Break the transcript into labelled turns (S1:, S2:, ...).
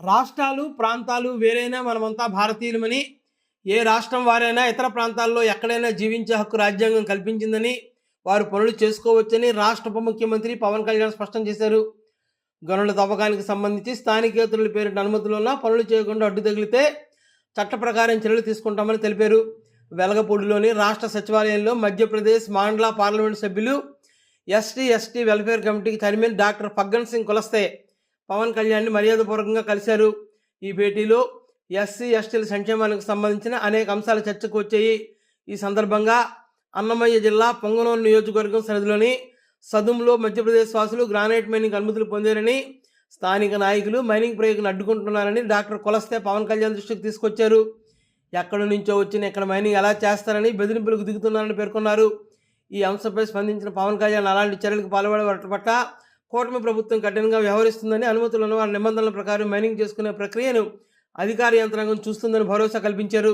S1: రాష్ట్రాలు ప్రాంతాలు వేరైనా మనమంతా భారతీయులమని ఏ రాష్ట్రం వారైనా ఇతర ప్రాంతాల్లో ఎక్కడైనా జీవించే హక్కు రాజ్యాంగం కల్పించిందని వారు పనులు చేసుకోవచ్చని రాష్ట్ర ఉప ముఖ్యమంత్రి పవన్ కళ్యాణ్ స్పష్టం చేశారు. గనుల తవ్వకానికి సంబంధించి స్థానికేతరుల పేరిట అనుమతులున్నా పనులు చేయకుండా అడ్డు తగిలితే చట్ట ప్రకారం చర్యలు తీసుకుంటామని తెలిపారు. వెలగపూడిలోని రాష్ట్ర సచివాలయంలో మధ్యప్రదేశ్ మాండ్లా పార్లమెంటు సభ్యులు ఎస్టీ ఎస్టీ వెల్ఫేర్ కమిటీకి చైర్మన్ డాక్టర్ ఫగ్గన్ సింగ్ కులస్తే పవన్ కళ్యాణ్ని మర్యాదపూర్వకంగా కలిశారు. ఈ భేటీలో ఎస్సీ ఎస్టీల సంక్షేమానికి సంబంధించిన అనేక అంశాలు చర్చకు వచ్చాయి. ఈ సందర్భంగా అన్నమయ్య జిల్లా పొంగనూరు నియోజకవర్గం సరిధిలోని సదుంలో మధ్యప్రదేశ్ వాసులు గ్రానైట్ మైనింగ్ అనుమతులు పొందారని స్థానిక నాయకులు మైనింగ్ ప్రయోగం అడ్డుకుంటున్నారని డాక్టర్ కొలస్తే పవన్ కళ్యాణ్ దృష్టికి తీసుకొచ్చారు. ఎక్కడి నుంచో వచ్చిన ఇక్కడ మైనింగ్ ఎలా చేస్తారని బెదిరింపులకు దిగుతున్నారని పేర్కొన్నారు. ఈ అంశంపై స్పందించిన పవన్ కళ్యాణ్ అలాంటి చర్యలకు పాల్పడే పట్ల కూటమి ప్రభుత్వం కఠినంగా వ్యవహరిస్తుందని అనుమతులను వారి నిబంధనల ప్రకారం మైనింగ్ చేసుకునే ప్రక్రియను అధికార యంత్రాంగం చూస్తుందని భరోసా కల్పించారు.